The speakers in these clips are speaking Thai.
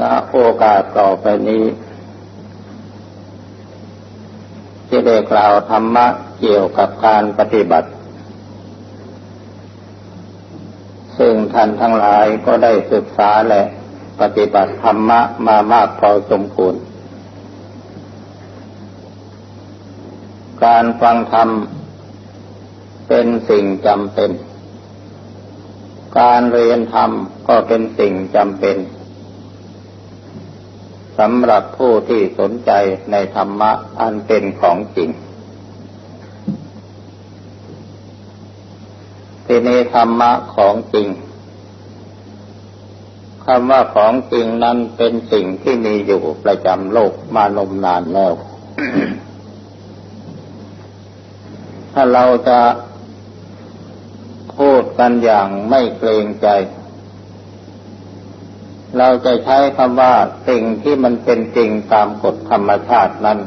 ณโอกาสต่อไปนี้ที่ได้กล่าวธรรมะเกี่ยวกับการปฏิบัติ ซึ่งท่านทั้งหลายก็ได้ศึกษาและปฏิบัติธรรมะมามากพอสมควร การฟังธรรมเป็นสิ่งจำเป็น การเรียนธรรมก็เป็นสิ่งจำเป็น สำหรับผู้ที่สนใจในธรรมะอันเป็นของจริง ทีนี้ธรรมะของจริงคำว่าของจริงนั้นเป็นสิ่งที่มีอยู่ประจำโลกมานมนานแล้ว ถ้าเราจะพูดกันอย่างไม่เกรงใจ เราจะใช้คำว่าสิ่งที่มันเป็นจริงตามกฎธรรมชาตินั้น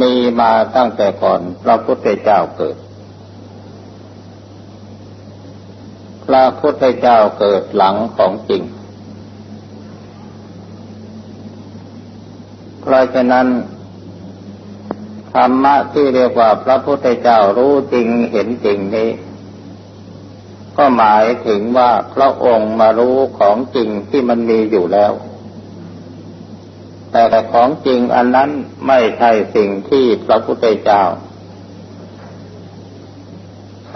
มีมาตั้งแต่ก่อนพระพุทธเจ้าเกิด พระพุทธเจ้าเกิดหลังของจริง เพราะฉะนั้นธรรมะที่เรียกว่าพระพุทธเจ้ารู้จริงเห็นจริงนี้ ก็หมายถึงว่าพระองค์มารู้ของจริงที่มันมีอยู่แล้ว แต่ของจริงอันนั้นไม่ใช่สิ่งที่พระพุทธเจ้า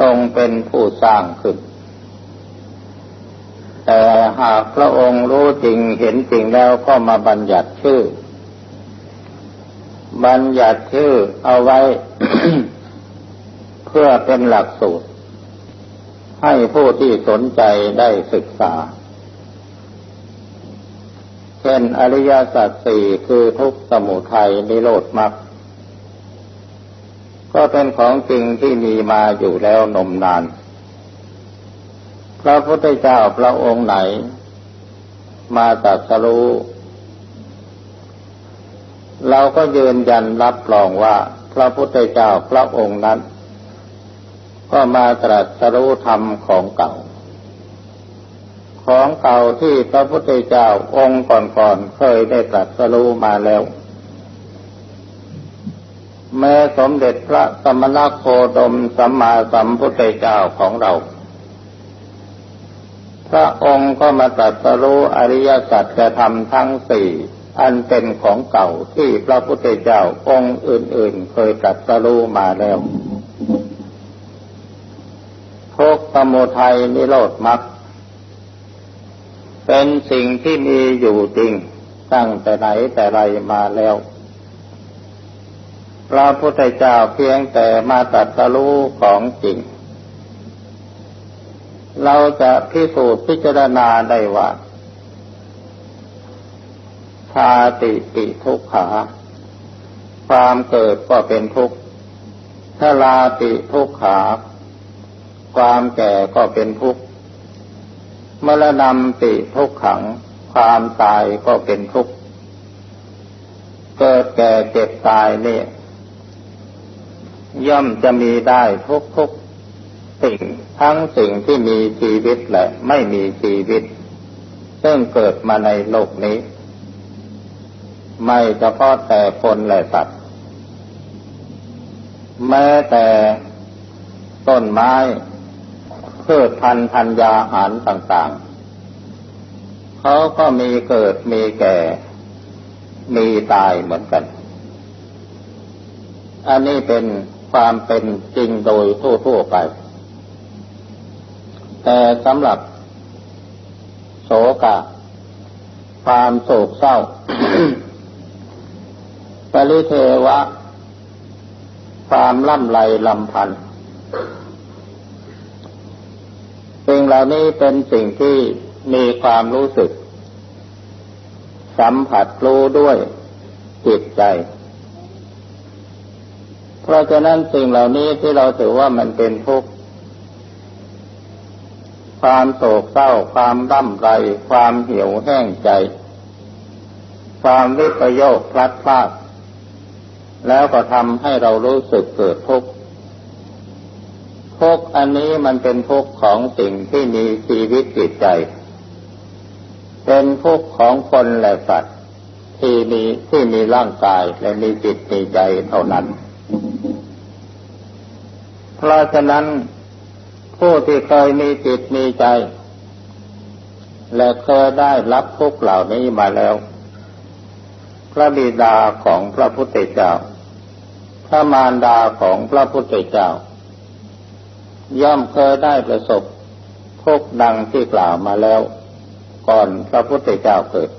ทรงเป็นผู้สร้างขึ้น แต่หากพระองค์รู้จริงเห็นจริงแล้วก็มาบัญญัติชื่อ บัญญัติชื่อเอาไว้ เพื่อเป็นหลักสูตร ให้ผู้ที่สนใจได้ศึกษา เช่นอริยสัจสี่คือทุกสมุทัยนิโรธมรรคก็เป็นของจริงที่มีมาอยู่แล้วนมนาน พระพุทธเจ้าพระองค์ไหน มาตรัสรู้ เราก็ยืนยันรับรองว่าพระพุทธเจ้าพระองค์นั้น ก็มาตรัสรู้ธรรมของเก่า ของเก่าที่พระพุทธเจ้าองค์ก่อนๆเคยได้ตรัสรู้มาแล้ว แม้สมเด็จพระสมณโคดมสัมมาสัมพุทธเจ้าของเรา พระองค์ก็มาตรัสรู้อริยสัจธรรมทั้งสี่อันเป็นของเก่าที่พระพุทธเจ้าองค์อื่นๆ เคยตรัสรู้มาแล้วทุก สมุทัยนิโรธมรรคเป็นสิ่งที่มีอยู่จริงตั้งแต่ไหนแต่ไรมาแล้ว พระพุทธเจ้าเพียงแต่มาตัดสรู้ของจริง เราจะพิสูจน์พิจารณาได้ว่าชาติปิทุกขา ความเกิดก็เป็นทุกข์ชราติทุกขา ความแก่ก็เป็นทุกข์มรณะติทุกขัง ความตายก็เป็นทุกข์เกิดแก่เจ็บตายเนี่ย ย่อมจะมีได้ทุกทุกสิ่งทั้งสิ่งที่มีชีวิตและไม่มีชีวิต ซึ่งเกิดมาในโลกนี้ ไม่เฉพาะแต่คนและสัตว์ แม้แต่ต้นไม้ พืชพันธุ์ธัญญาหารต่างๆ เขาก็มีเกิดมีแก่ มีตายเหมือนกัน อันนี้เป็นความเป็นจริงโดยทั่วๆไป แต่สำหรับโศกะ ความโศกเศร้าปริเทวะ ความล่ำไรลำพันธ์ สิ่งเหล่านี้เป็นสิ่งที่มีความรู้สึก สัมผัสรู้ด้วยจิตใจ เพราะฉะนั้นสิ่งเหล่านี้ที่เราถือว่ามันเป็นทุกข์ความโศกเศร้า ความร่ำไร ความเหี่ยวแห้งใจ ความวิปโยคพลัดพลาด แล้วก็ทำให้เรารู้สึกเกิดทุกข์ ทุกอันนี้มันเป็นทุกของสิ่งที่มีชีวิตจิตใจ เป็นทุกของคนและสัตว์ที่มีที่มีร่างกายและมีจิตมีใจเท่านั้น เพราะฉะนั้นผู้ที่เคยมีจิตมีใจ และเคยได้รับทุกเหล่านี้มาแล้ว พระบิดาของพระพุทธเจ้า พระมารดาของพระพุทธเจ้า ย่อมเคยได้ประสบทุกดังที่กล่าวมาแล้ว ก่อนพระพุทธเจ้าเกิด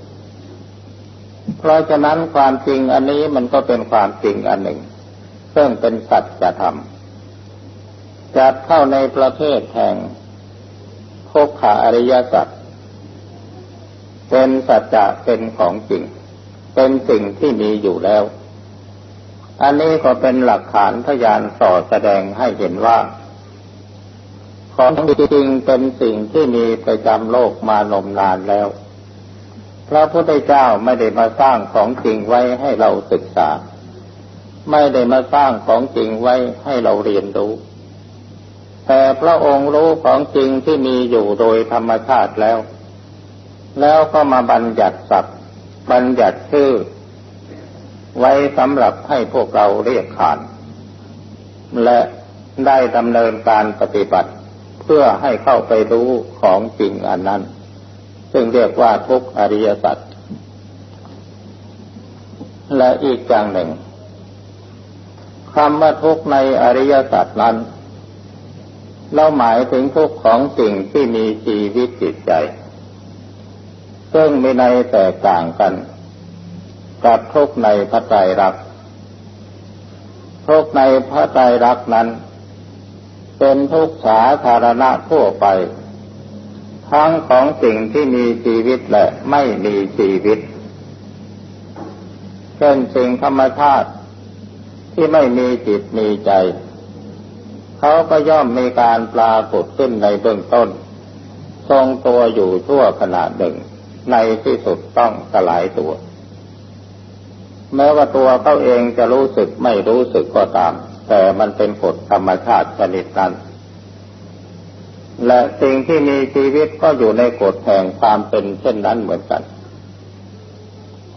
เพราะฉะนั้นความจริงอันนี้มันก็เป็นความจริงอันหนึ่ง ซึ่งเป็นสัจธรรมจัดเข้าในประเภทแห่งทุกขาอริยสัจเป็นสัจจะเป็นของจริง เป็นสิ่งที่มีอยู่แล้ว อันนี้ก็เป็นหลักฐานพยานส่อแสดงให้เห็นว่า ของจริงเป็นสิ่งที่มีประจำโลกมานมนานแล้ว พระพุทธเจ้าไม่ได้มาสร้างของจริงไว้ให้เราศึกษา ไม่ได้มาสร้างของจริงไว้ให้เราเรียนรู้ แต่พระองค์รู้ของจริงที่มีอยู่โดยธรรมชาติแล้ว แล้วก็มาบัญญัติศัพท์บัญญัติชื่อ ไว้สำหรับให้พวกเราเรียกขาน และได้ดำเนินการปฏิบัติ เพื่อให้เข้าไปรู้ของจริงอันนั้น ซึ่งเรียกว่าทุกอริยสัจและอีกอย่างหนึ่งคำว่าทุกในอริยสัจนั้น เราหมายถึงทุกของสิ่งที่มีชีวิตจิตใจ ซึ่งมีในแตกต่างกัน กับทุกในพระใจรักทุกในพระใจรักนั้น เป็นทุกสาธารณะทั่วไป ทั้งของสิ่งที่มีชีวิตและไม่มีชีวิต เช่นสิ่งธรรมชาติที่ไม่มีจิตมีใจ เขาก็ย่อมมีการปรากฏขึ้นในเบื้องต้น ทรงตัวอยู่ชั่วขณะหนึ่ง ในที่สุดต้องสลายตัว แม้ว่าตัวเขาเองจะรู้สึกไม่รู้สึกก็ตาม แต่มันเป็นกฎธรรมชาติชนิดนั้น และสิ่งที่มีชีวิตก็อยู่ในกฎแห่งความเป็นเช่นนั้นเหมือนกัน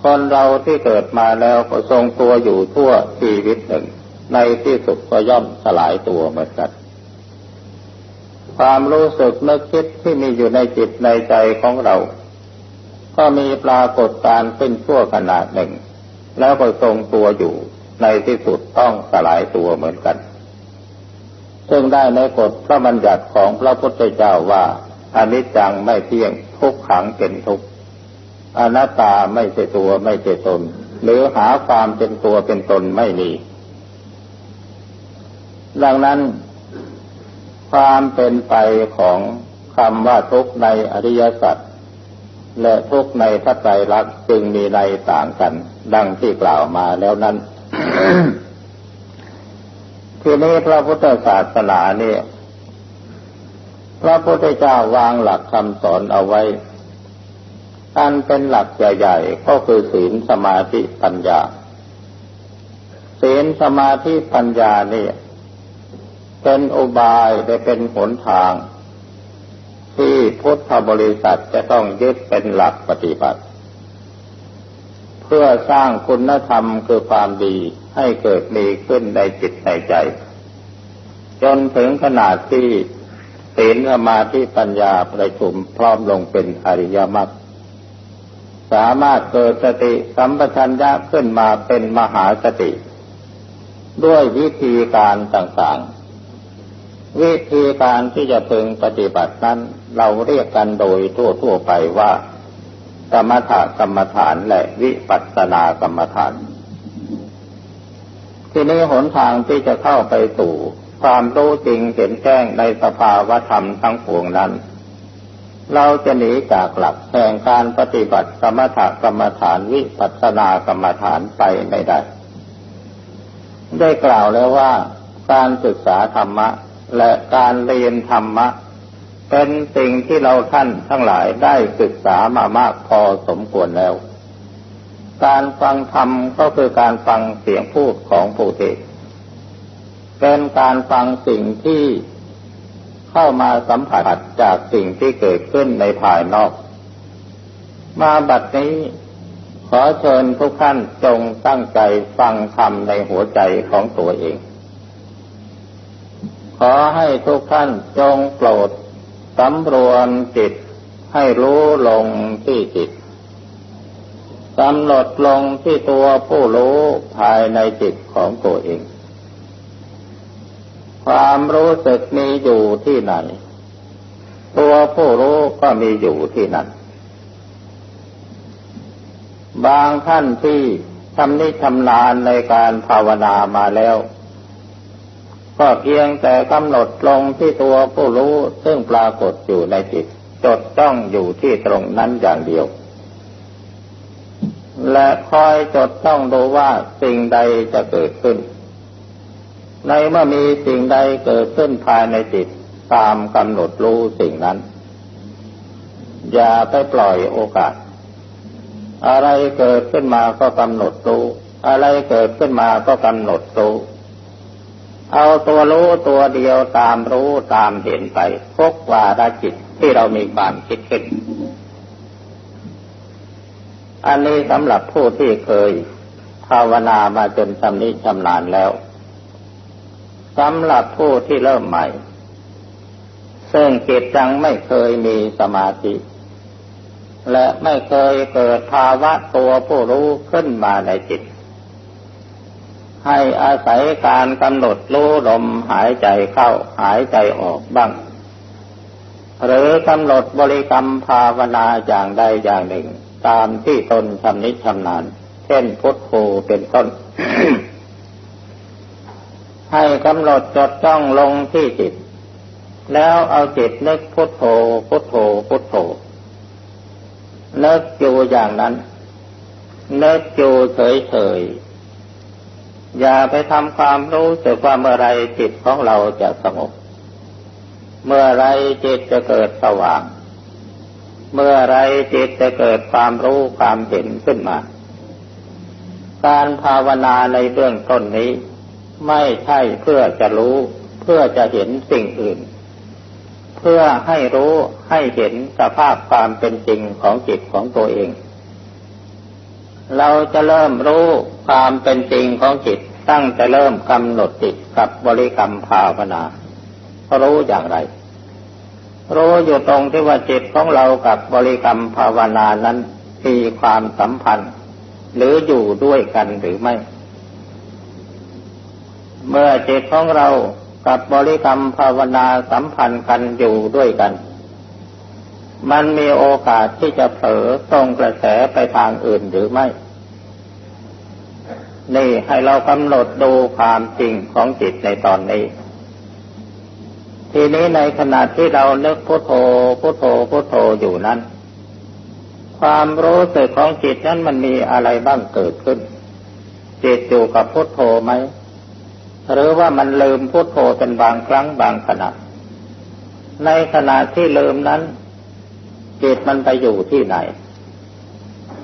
คนเราที่เกิดมาแล้วก็ทรงตัวอยู่ทั่วชีวิตหนึ่ง ในที่สุดก็ย่อมสลายตัวเหมือนกันความรู้สึกนึกคิดที่มีอยู่ในจิตในใจของเรา ก็มีปรากฏการขึ้นชั่วขนาดหนึ่ง แล้วก็ทรงตัวอยู่ ในที่สุดต้องสลายตัวเหมือนกัน ซึ่งได้ในกฎพระบัญญัติของพระพุทธเจ้าว่าอนิจจังไม่เที่ยงทุกขังเป็นทุกอนัตตาไม่ใช่ตัวไม่ใช่ตน หรือหาความเป็นตัวเป็นตนไม่มีดังนั้น ความเป็นไปของคำว่าทุกในอริยสัจและทุกในพระไตรลักษณ์จึงมีในต่างกัน ดังที่กล่าวมาแล้วนั้น ทีนี้พระพุทธศาสนาเนี่ย พระพุทธเจ้าวางหลักคำสอนเอาไว้ อันเป็นหลักใหญ่ๆก็คือศีลสมาธิปัญญา ศีลสมาธิปัญญาเนี่ย เป็นอุบายและเป็นหนทาง ที่พุทธบริษัทจะต้องยึดเป็นหลักปฏิบัติ เพื่อสร้างคุณธรรมคือความดีให้เกิดมีขึ้นในจิตในใจ จนถึงขนาดที่ศีลสมาธิปัญญาประชุมพร้อมลงเป็นอริยมรรคสามารถเกิดสติสัมปชัญญะขึ้นมาเป็นมหาสติ ด้วยวิธีการต่างๆ วิธีการที่จะพึงปฏิบัตินั้น เราเรียกกันโดยทั่วๆไปว่า กรรมฐานกรรมฐานและวิปัสสนากรรมฐาน ที่นี้หนทางที่จะเข้าไปสู่ความรู้จริงเห็นแจ้งในสภาวธรรมทั้งปวงนั้น เราจะหนีจากหลักแห่งการปฏิบัติกรรมฐานกรรมฐานวิปัสสนากรรมฐานไปไม่ได้ ได้กล่าวแล้วว่าการศึกษาธรรมะ และการเรียนธรรมะ เป็นสิ่งที่เราท่านทั้งหลายได้ศึกษามามากพอสมควรแล้ว การฟังธรรมก็คือการฟังเสียงพูดของผู้เทศเป็นการฟังสิ่งที่เข้ามาสัมผัสจากสิ่งที่เกิดขึ้นในภายนอก มาบัดนี้ขอเชิญทุกท่านจงตั้งใจฟังธรรมในหัวใจของตัวเอง ขอให้ทุกท่านจงโปรด สำรวมจิตให้รู้ลงที่จิตกำหนดลงที่ตัวผู้รู้ภายในจิตของตัวเอง ความรู้สึกมีอยู่ที่ไหน ตัวผู้รู้ก็มีอยู่ที่นั่น บางท่านที่ทำนิชำนาญในการภาวนามาแล้ว ก็เพียงแต่กำหนดลงที่ตัวผู้รู้ซึ่งปรากฏอยู่ในจิต จดจ้องอยู่ที่ตรงนั้นอย่างเดียว และคอยจดต้องดูว่าสิ่งใดจะเกิดขึ้น ในเมื่อมีสิ่งใดเกิดขึ้นภายในจิตตามกำหนดรู้สิ่งนั้น อย่าไปปล่อยโอกาส อะไรเกิดขึ้นมาก็กำหนดรู้ อะไรเกิดขึ้นมาก็กำหนดรู้ เอาตัวรู้ตัวเดียวตามรู้ตามเห็นไปพกวาระจิตที่เรามีความคิดขึ้น อันนี้สำหรับผู้ที่เคยภาวนามาจนชำนิชำนาญแล้วสำหรับผู้ที่เริ่มใหม่ ซึ่งจิตยังไม่เคยมีสมาธิ และไม่เคยเกิดภาวะตัวผู้รู้ขึ้นมาในจิต ให้อาศัยการกำหนดรู้ลมหายใจเข้าหายใจออกบ้าง หรือกำหนดบริกรรมภาวนาอย่างใดอย่างหนึ่ง ตามที่ตนชำนิชำนาญ เช่นพุทโธเป็นต้น ให้กำหนดจดจ้องลงที่จิต แล้วเอาจิตนึกพุทโธพุทโธพุทโธนึกอยู่อย่างนั้นนึกอยู่เฉยๆ อย่าไปทำความรู้สึกว่าเมื่อไรจิตของเราจะสงบ เมื่อไรจิตจะเกิดสว่าง เมื่อไรจิตจะเกิดความรู้ความเห็นขึ้นมา การภาวนาในเบื้องต้นนี้ ไม่ใช่เพื่อจะรู้ เพื่อจะเห็นสิ่งอื่น เพื่อให้รู้ให้เห็นสภาพความเป็นจริงของจิตของตัวเอง เราจะเริ่มรู้ความเป็นจริงของจิต ตั้งแต่เริ่มกำหนดจิตกับบริกรรมภาวนา รู้อย่างไร รู้อยู่ตรงที่ว่าจิตของเรากับบริกรรมภาวนานั้นมีความสัมพันธ์ หรืออยู่ด้วยกันหรือไม่ เมื่อจิตของเรากับบริกรรมภาวนาสัมพันธ์กันอยู่ด้วยกัน มันมีโอกาสที่จะเผลอตรงกระแสไปทางอื่นหรือไม่ นี่ให้เรากำหนดดูความจริงของจิตในตอนนี้ ทีนี้ในขณะที่เราเนึกพุโทโธพุโทโธพุโทโธอยู่นั้น ความรู้สึกของจิตนั้นมันมีอะไรบ้างเกิดขึ้น จิตอยู่กับพุโทโธไหม หรือว่ามันลืมพุโทโธเป็นบางครั้งบางขณะในขณะที่ลืมนั้น จิตมันไปอยู่ที่ไหน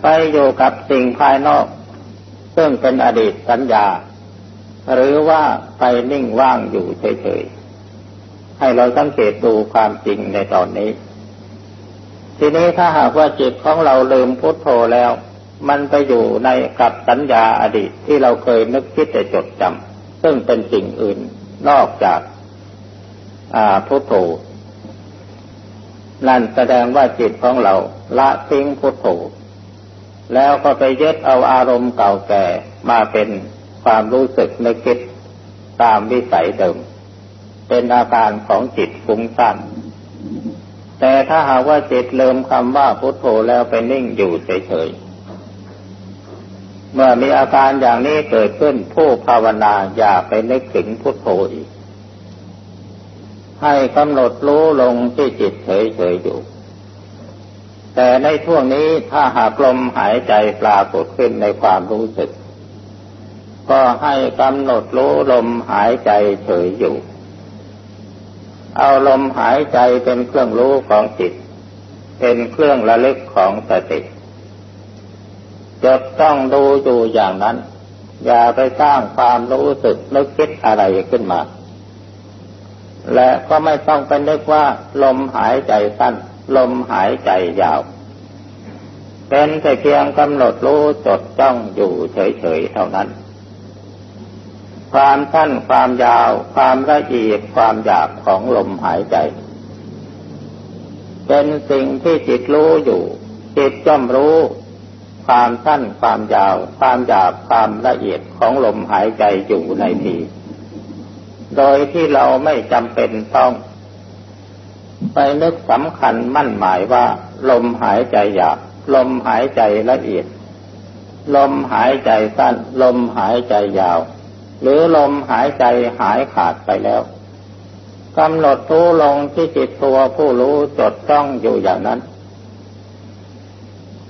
ไปอยู่กับสิ่งภายนอก ซึ่งเป็นอดีตสัญญา หรือว่าไปนิ่งว่างอยู่เฉยๆ ให้เราสังเกตดูความจริงในตอนนี้ ทีนี้ถ้าหากว่าจิตของเราลืมพุทโธแล้ว มันไปอยู่ในกับสัญญาอดีตที่เราเคยนึกคิดแต่จดจำซึ่งเป็นสิ่งอื่นนอกจากพุทโธ นั่นแสดงว่าจิตของเราละทิ้งพุทโธแล้วก็ไปยึดเอาอารมณ์เก่าแก่มาเป็นความรู้สึกนึกคิดตามวิสัยเดิม เป็นอาการของจิตฟุ้งซ่านแต่ถ้าหากว่าจิตเลิมคำว่าพุทโธแล้วไปนิ่งอยู่เฉยๆเมื่อมีอาการอย่างนี้เกิดขึ้นผู้ภาวนาอย่าไปนึกถึงพุทโธอีก ให้กำหนดรู้ลงที่จิตเฉยๆอยู่ แต่ในช่วงนี้ถ้าหากลมหายใจปรากฏขึ้นในความรู้สึก ก็ให้กำหนดรู้ลมหายใจเฉยอยู่ เอาลมหายใจเป็นเครื่องรู้ของจิต เป็นเครื่องระลึกของสติจดต้องดูอยู่อย่างนั้น อย่าไปสร้างความรู้สึกนึกคิดอะไรขึ้นมา และก็ไม่ต้องไปนึกว่า ลมหายใจสั้น ลมหายใจยาว เป็นแต่เพียงกำหนดรู้จดจ้องอยู่เฉยๆเท่านั้น ความสั้นความยาว ความละเอียดความหยาบของลมหายใจ เป็นสิ่งที่จิตรู้อยู่ จิตย่อมรู้ความสั้นความยาว ความหยาบความละเอียดของลมหายใจอยู่ในที โดยที่เราไม่จำเป็นต้อง ไปนึกสำคัญมั่นหมายว่า ลมหายใจหยาบลมหายใจละเอียด ลมหายใจสั้น ลมหายใจยาว หรือลมหายใจหายขาดไปแล้วกำหนดรู้ลงที่จิตตัวผู้รู้จดจ้องอยู่อย่างนั้น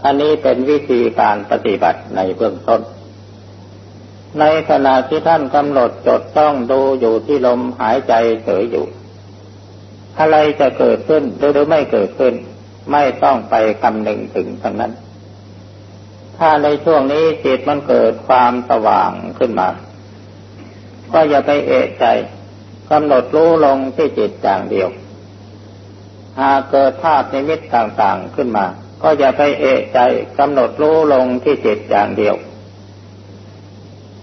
อันนี้เป็นวิธีการปฏิบัติในเบื้องต้น ในขณะที่ท่านกำหนดจดจ้องดูอยู่ที่ลมหายใจเฉยอยู่ อะไรจะเกิดขึ้นหรือไม่เกิดขึ้น ไม่ต้องไปคำนึงถึงทั้งนั้น ถ้าในช่วงนี้จิตมันเกิดความสว่างขึ้นมา ก็อย่าไปเอะใจกำหนดรู้ลงที่จิตอย่างเดียว หากเกิดภาพในมิตต่างๆขึ้นมา ก็อย่าไปเอะใจกำหนดรู้ลงที่จิตอย่างเดียว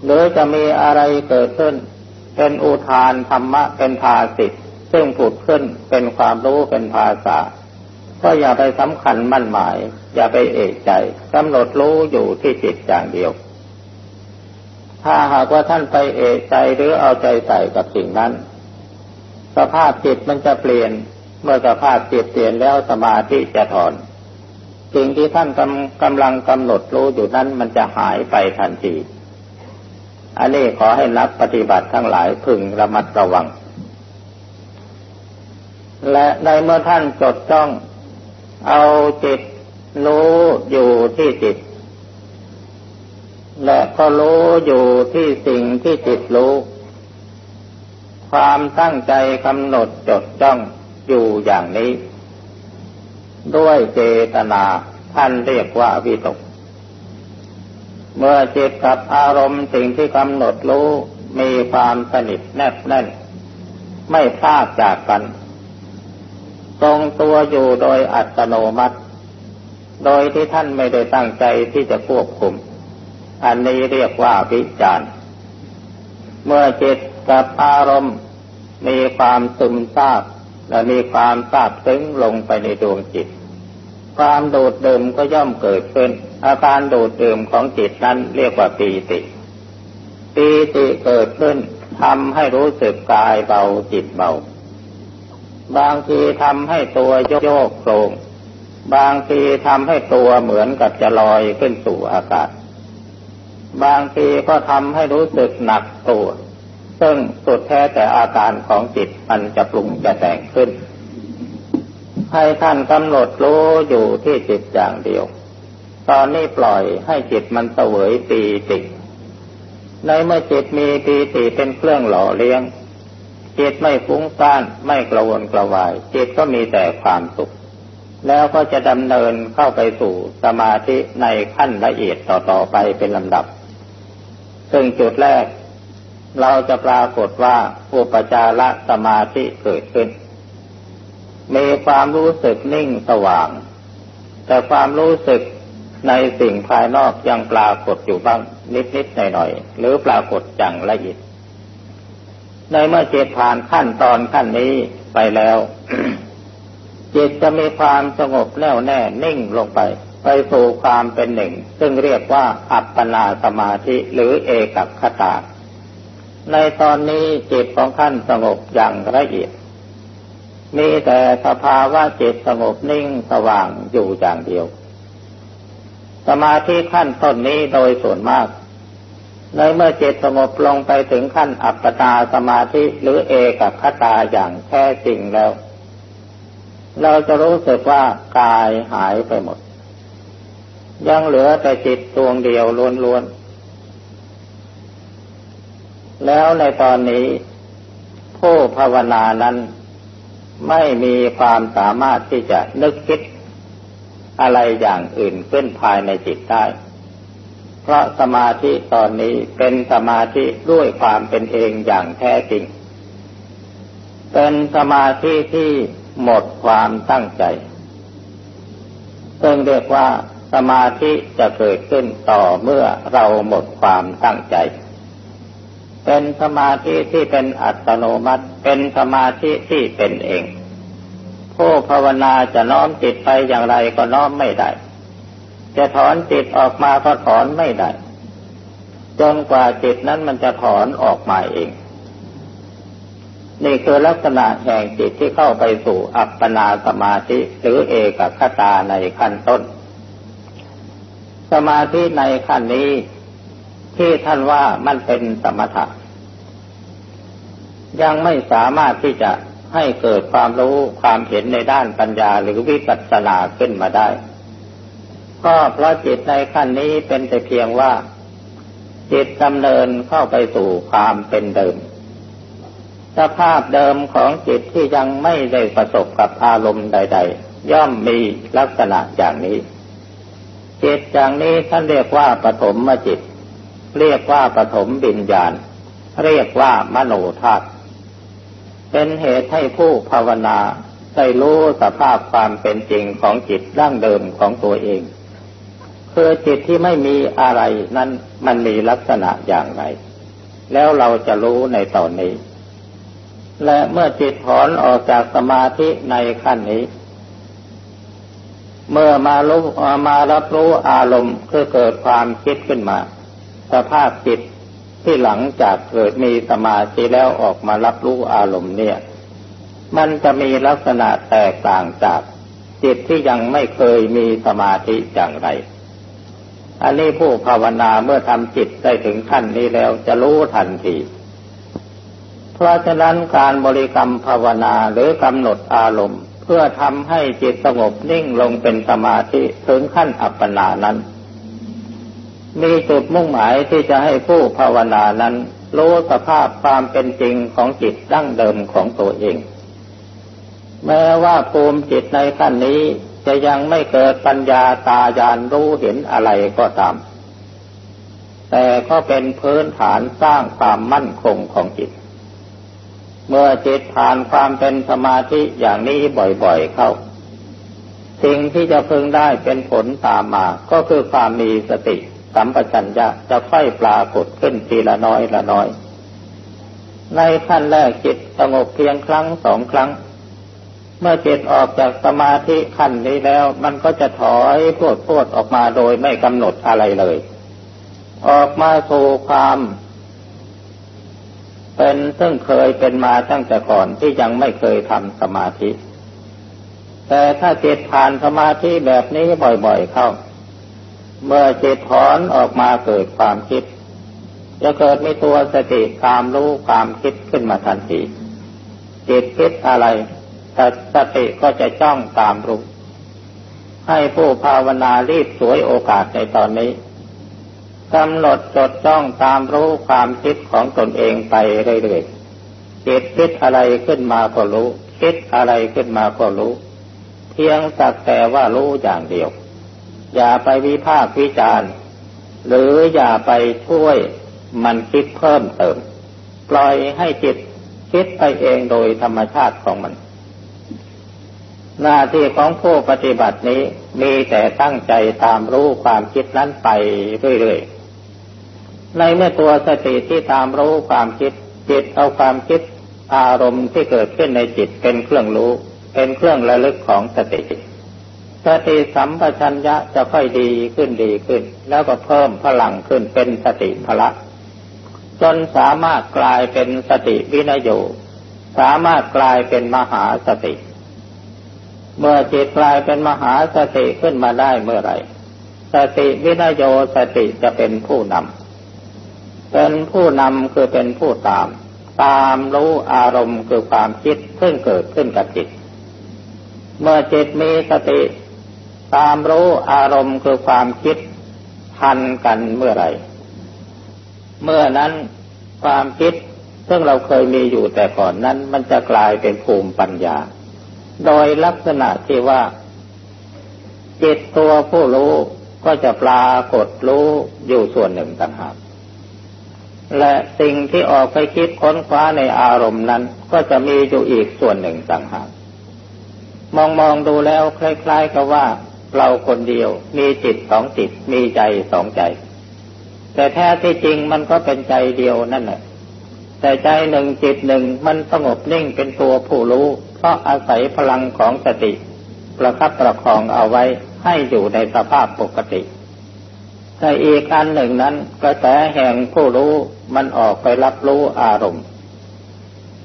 หรือจะมีอะไรเกิดขึ้น เป็นอุทานธรรมะเป็นภาสิทธ์ซึ่งผุดขึ้นเป็นความรู้เป็นภาษาก็อย่าไปสำคัญมั่นหมาย อย่าไปเอกใจกำหนดรู้อยู่ที่จิตอย่างเดียว ถ้าหากว่าท่านไปเอกใจหรือเอาใจใส่กับสิ่งนั้น สภาพจิตมันจะเปลี่ยนเมื่อสภาพจิตเปลี่ยนแล้วสมาธิจะถอนสิ่งที่ท่านกำกำลังกำหนดรู้อยู่นั้นมันจะหายไปทันที อันนี้ขอให้นักปฏิบัติทั้งหลายพึงระมัดระวัง และในเมื่อท่านจดจ้องเอาจิตรู้อยู่ที่จิต และก็รู้อยู่ที่สิ่งที่จิตรู้ ความตั้งใจกำหนดจดจ้องอยู่อย่างนี้ ด้วยเจตนาท่านเรียกว่าวิตก เมื่อจิตกับอารมณ์สิ่งที่กำหนดรู้มีความสนิทแนบแน่น ไม่พลาดจากกัน ทรงตัวอยู่โดยอัตโนมัติ โดยที่ท่านไม่ได้ตั้งใจที่จะควบคุม อันนี้เรียกว่าวิจารเมื่อจิตกับอารมณ์มีความซึมซาบและมีความซาบซึ้งลงไปในดวงจิต ความโดดเดิมก็ย่อมเกิดขึ้น อาการโดดเดิมของจิตนั้นเรียกว่าปีติ ปีติเกิดขึ้นทำให้รู้สึกกายเบาจิตเบา บางทีทำให้ตัวโยกโครงบางทีทำให้ตัวเหมือนกับจะลอยขึ้นสู่อากาศ บางทีก็ทำให้รู้สึกหนักตัว ซึ่งสุดแท้แต่อาการของจิตมันจะปรุงจะแต่งขึ้น ให้ท่านกำหนดรู้อยู่ที่จิตอย่างเดียว ตอนนี้ปล่อยให้จิตมันเสวยปีติในเมื่อจิตมีปีติเป็นเครื่องหล่อเลี้ยง จิตไม่ฟุ้งซ่านไม่กระวนกระวาย จิตก็มีแต่ความสุข แล้วก็จะดำเนินเข้าไปสู่สมาธิในขั้นละเอียดต่อๆไปเป็นลำดับ ซึ่งจุดแรก เราจะปรากฏว่าอุปจารสมาธิเกิดขึ้น มีความรู้สึกนิ่งสว่าง แต่ความรู้สึกในสิ่งภายนอกยังปรากฏอยู่บ้างนิดๆหน่อยๆหรือปรากฏจังละเอียดในเมื่อจิตผ่านขั้นตอนขั้นนี้ไปแล้วจิตจะมีความสงบแน่วแน่นิ่งลงไป ไปสู่ความเป็นหนึ่ง ซึ่งเรียกว่าอัปปนาสมาธิหรือเอกัคตาในตอนนี้จิตของท่านสงบอย่างละเอียด มีแต่สภาวะจิตสงบนิ่งสว่างอยู่อย่างเดียว สมาธิขั้นต้นนี้โดยส่วนมาก ในเมื่อจิตสงบลงไปถึงขั้นอัปปตาสมาธิหรือเอกคตาอย่างแท้จริงแล้ว เราจะรู้สึกว่ากายหายไปหมด ยังเหลือแต่จิตดวงเดียวล้วนๆ แล้วในตอนนี้ผู้ภาวนานั้น ไม่มีความสามารถที่จะนึกคิดอะไรอย่างอื่นขึ้นภายในจิตได้ เพราะสมาธิตอนนี้เป็นสมาธิด้วยความเป็นเองอย่างแท้จริง เป็นสมาธิที่หมดความตั้งใจ ซึ่งเรียกว่าสมาธิจะเกิดขึ้นต่อเมื่อเราหมดความตั้งใจ เป็นสมาธิที่เป็นอัตโนมัติ เป็นสมาธิที่เป็นเอง ผู้ภาวนาจะน้อมจิตไปอย่างไรก็น้อมไม่ได้ จะถอนจิตออกมาก็ถอนไม่ได้ จนกว่าจิตนั้นมันจะถอนออกมาเอง นี่คือลักษณะแห่งจิตที่เข้าไปสู่อัปปนาสมาธิหรือเอกคตาในขั้นต้น สมาธิในขั้นนี้ ที่ท่านว่ามันเป็นสมถะยังไม่สามารถที่จะให้เกิดความรู้ความเห็นในด้านปัญญาหรือวิปัสสนาขึ้นมาได้ ก็เพราะจิตในขั้นนี้เป็นแต่เพียงว่า จิตดำเนินเข้าไปสู่ความเป็นเดิม สภาพเดิมของจิตที่ยังไม่ได้ประสบกับอารมณ์ใด ๆ ย่อมมีลักษณะอย่างนี้ จิตอย่างนี้ท่านเรียกว่าปฐมมจิต เรียกว่าปฐมบิญญาณ เรียกว่ามโนธาตุเป็นเหตุให้ผู้ภาวนาได้รู้สภาพความเป็นจริงของจิตดั้งเดิมของตัวเอง คือจิตที่ไม่มีอะไรนั้นมันมีลักษณะอย่างไร แล้วเราจะรู้ในตอนนี้ และเมื่อจิตถอนออกจากสมาธิในขั้นนี้ เมื่อมารู้มารับรู้อารมณ์คือเกิดความคิดขึ้นมา สภาพจิตที่หลังจากเกิดมีสมาธิแล้วออกมารับรู้อารมณ์เนี่ย มันจะมีลักษณะแตกต่างจากจิตที่ยังไม่เคยมีสมาธิอย่างไร อันนี้ผู้ภาวนาเมื่อทำจิตได้ถึงขั้นนี้แล้วจะรู้ทันที เพราะฉะนั้นการบริกรรมภาวนาหรือกำหนดอารมณ์ เพื่อทำให้จิตสงบนิ่งลงเป็นสมาธิถึงขั้นอัปปนานั้น มีจุดมุ่งหมายที่จะให้ผู้ภาวนานั้นรู้สภาพความเป็นจริงของจิตดั้งเดิมของตัวเอง แม้ว่าภูมิจิตในขั้นนี้จะยังไม่เกิดปัญญาตาญาณรู้เห็นอะไรก็ตาม แต่ก็เป็นพื้นฐานสร้างความมั่นคงของจิต เมื่อจิตผ่านความเป็นสมาธิอย่างนี้บ่อยๆเข้า สิ่งที่จะพึงได้เป็นผลตามมาก็คือความมีสติ สัมปชัญญะจะค่อยปรากฏขึ้นทีละน้อยละน้อย ในขั้นแรกจิตสงบเพียงครั้งสองครั้ง เมื่อจิตออกจากสมาธิขั้นนี้แล้ว มันก็จะถอยพวดพวดออกมาโดยไม่กำหนดอะไรเลย ออกมาสู่ความเป็นซึ่งเคยเป็นมาตั้งแต่ก่อนที่ยังไม่เคยทำสมาธิ แต่ถ้าจิตผ่านสมาธิแบบนี้บ่อยๆเข้า เมื่อจิตถอนออกมาเกิดความคิด จะเกิดมีตัวสติความรู้ความคิดขึ้นมาทันทีจิตคิดอะไรแต่สติก็จะจ้องตามรู้ ให้ผู้ภาวนารีบสวยโอกาสในตอนนี้กำหนดจดจ้องตามรู้ความคิดของตนเองไปเรื่อยๆจิตคิดอะไรขึ้นมาก็รู้ คิดอะไรขึ้นมาก็รู้ เพียงสักแต่ว่ารู้อย่างเดียว อย่าไปวิพากษ์วิจารณ์ หรืออย่าไปช่วยมันคิดเพิ่มเติม ปล่อยให้จิตคิดไปเองโดยธรรมชาติของมัน หน้าที่ของผู้ปฏิบัตินี้มีแต่ตั้งใจตามรู้ความคิดนั้นไปเรื่อยๆ ในเมื่อตัวสติที่ตามรู้ความคิด จิตเอาความคิดอารมณ์ที่เกิดขึ้นในจิตเป็นเครื่องรู้ เป็นเครื่องระลึกของสติ สติสัมปชัญญะจะค่อยดีขึ้นดีขึ้น แล้วก็เพิ่มพลังขึ้นเป็นสติพละ จนสามารถกลายเป็นสติวินโยสามารถกลายเป็นมหาสติ เมื่อจิตกลายเป็นมหาสติขึ้นมาได้เมื่อไหร่สติวินโยสติจะเป็นผู้นำเป็นผู้นำคือเป็นผู้ตาม ตามรู้อารมณ์คือความคิดซึ่งเกิดขึ้นกับจิต เมื่อจิตมีสติ ตามรู้อารมณ์คือความคิดทันกันเมื่อไรเมื่อนั้นความคิดซึ่งเราเคยมีอยู่แต่ก่อนนั้น มันจะกลายเป็นภูมิปัญญา โดยลักษณะที่ว่า จิตตัวผู้รู้ก็จะปรากฏรู้อยู่ส่วนหนึ่งต่างหากและสิ่งที่ออกไปคิดค้นคว้าในอารมณ์นั้น ก็จะมีอยู่อีกส่วนหนึ่งต่างหากมองมองดูแล้วคล้ายๆกับว่า เราคนเดียว มีจิตสองจิต มีใจสองใจ แต่แท้ที่จริงมันก็เป็นใจเดียวนั่นแหละแต่ใจหนึ่งจิตหนึ่งมันสงบนิ่งเป็นตัวผู้รู้ เพราะอาศัยพลังของสติ ประคับประคองเอาไว้ให้อยู่ในสภาพปกติแต่อีกอันหนึ่งนั้นกระแสแห่งผู้รู้มันออกไปรับรู้อารมณ์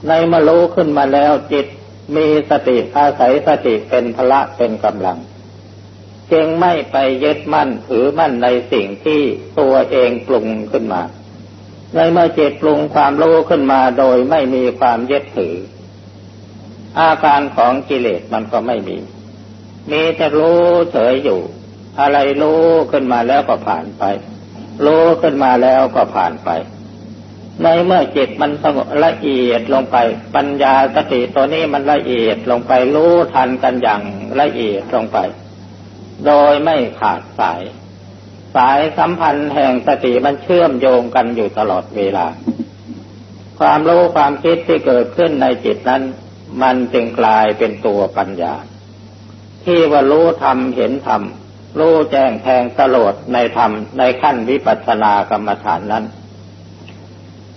ในเมื่อรู้ขึ้นมาแล้วจิตมีสติอาศัยสติเป็นพละเป็นกำลัง จึงไม่ไปยึดมั่นถือมั่นในสิ่งที่ตัวเองปรุงขึ้นมา ในเมื่อจิตปรุงความรู้ขึ้นมาโดยไม่มีความยึดถือ อาการของกิเลสมันก็ไม่มี มีแต่รู้เฉยอยู่ อะไรรู้ขึ้นมาแล้วก็ผ่านไป รู้ขึ้นมาแล้วก็ผ่านไป ในเมื่อจิตมันสงบละเอียดลงไป ปัญญาสติตัวนี้มันละเอียดลงไปรู้ทันกันอย่างละเอียดลงไป โดยไม่ขาดสาย สายสัมพันธ์แห่งสติมันเชื่อมโยงกันอยู่ตลอดเวลา ความรู้ความคิดที่เกิดขึ้นในจิตนั้น มันจึงกลายเป็นตัวปัญญา ที่ว่ารู้ธรรมเห็นธรรมรู้แจ้งแทงตลอดในธรรมในขั้นวิปัสสนากรรมฐานนั้น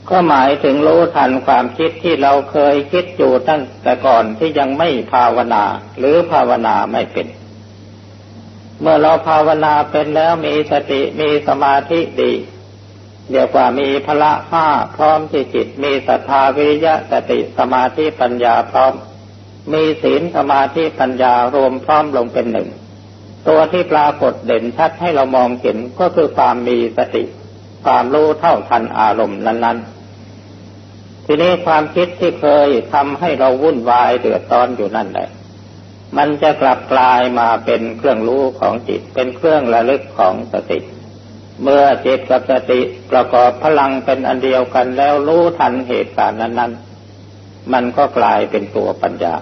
ก็หมายถึงรู้ทันความคิดที่เราเคยคิดอยู่ตั้งแต่ก่อนที่ยังไม่ภาวนา หรือภาวนาไม่เป็น เมื่อเราภาวนาเป็นแล้วมีสติมีสมาธิดีเรียวกว่ามีพละห้าพร้อมที่จิต มีศรัทธาวิริยะสติสมาธิปัญญาพร้อม มีศีลสมาธิปัญญารวมพร้อมลงเป็นหนึ่ง ตัวที่ปรากฏเด่นชัดให้เรามองเห็นก็คือความมีสติ ความรู้เท่าทันอารมณ์นั้น ๆ ทีนี้ความคิดที่เคยทำให้เราวุ่นวายเดือดร้อนอยู่นั่นแหละ มันจะกลับกลายมาเป็นเครื่องรู้ของจิต เป็นเครื่องระลึกของสติ เมื่อจิตกับสติประกอบพลังเป็นอันเดียวกันแล้วรู้ทันเหตุการณ์นั้นๆ มันก็กลายเป็นตัวปัญญา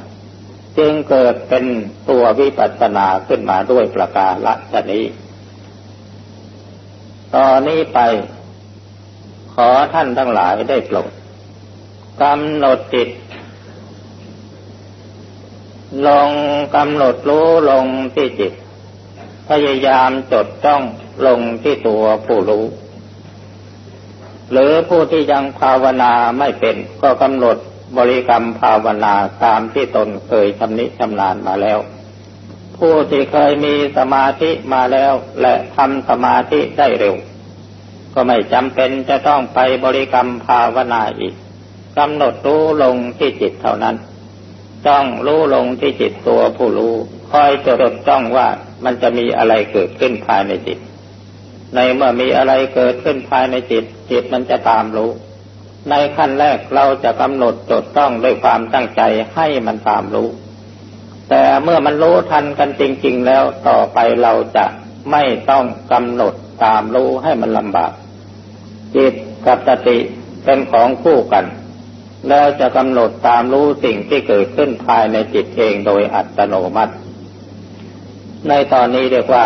จึงเกิดเป็นตัววิปัสสนาขึ้นมาด้วยประการละชนี้ต่อนนี้ไป ขอท่านทั้งหลายได้โปรดกำหนดจิต ลงกำหนดรู้ลงที่จิต พยายามจดจ้องลงที่ตัวผู้รู้ หรือผู้ที่ยังภาวนาไม่เป็น ก็กำหนดบริกรรมภาวนาตามที่ตนเคยชำนิชำนาญมาแล้ว ผู้ที่เคยมีสมาธิมาแล้ว และทำสมาธิได้เร็ว ก็ไม่จำเป็นจะต้องไปบริกรรมภาวนาอีกกำหนดรู้ลงที่จิตเท่านั้น จ้องรู้ลงที่จิตตัวผู้รู้คอยจดจ้องว่ามันจะมีอะไรเกิดขึ้นภายในจิต ในเมื่อมีอะไรเกิดขึ้นภายในจิต จิตมันจะตามรู้ ในขั้นแรกเราจะกำหนดจดต้องด้วยความตั้งใจให้มันตามรู้ แต่เมื่อมันรู้ทันกันจริง ๆ แล้วต่อไปเราจะไม่ต้องกำหนดตามรู้ให้มันลำบาก จิตกับสติเป็นของคู่กัน แล้วจะกำหนดตามรู้สิ่งที่เกิดขึ้นภายในจิตเองโดยอัตโนมัติ ในตอนนี้เรียกว่า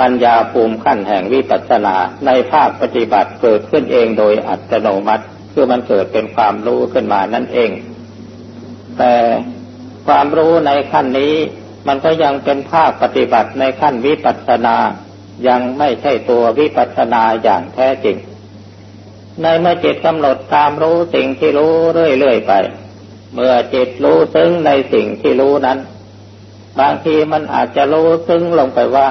ปัญญาภูมิขั้นแห่งวิปัสสนาในภาคปฏิบัติเกิดขึ้นเองโดยอัตโนมัติ คือมันเกิดเป็นความรู้ขึ้นมานั่นเอง แต่ความรู้ในขั้นนี้ มันก็ยังเป็นภาคปฏิบัติในขั้นวิปัสสนา ยังไม่ใช่ตัววิปัสสนาอย่างแท้จริง ในเมื่อจิตกำหนดตามรู้สิ่งที่รู้เรื่อยๆไป เมื่อจิตรู้ซึ้งในสิ่งที่รู้นั้น บางทีมันอาจจะรู้ซึ้งลงไปว่า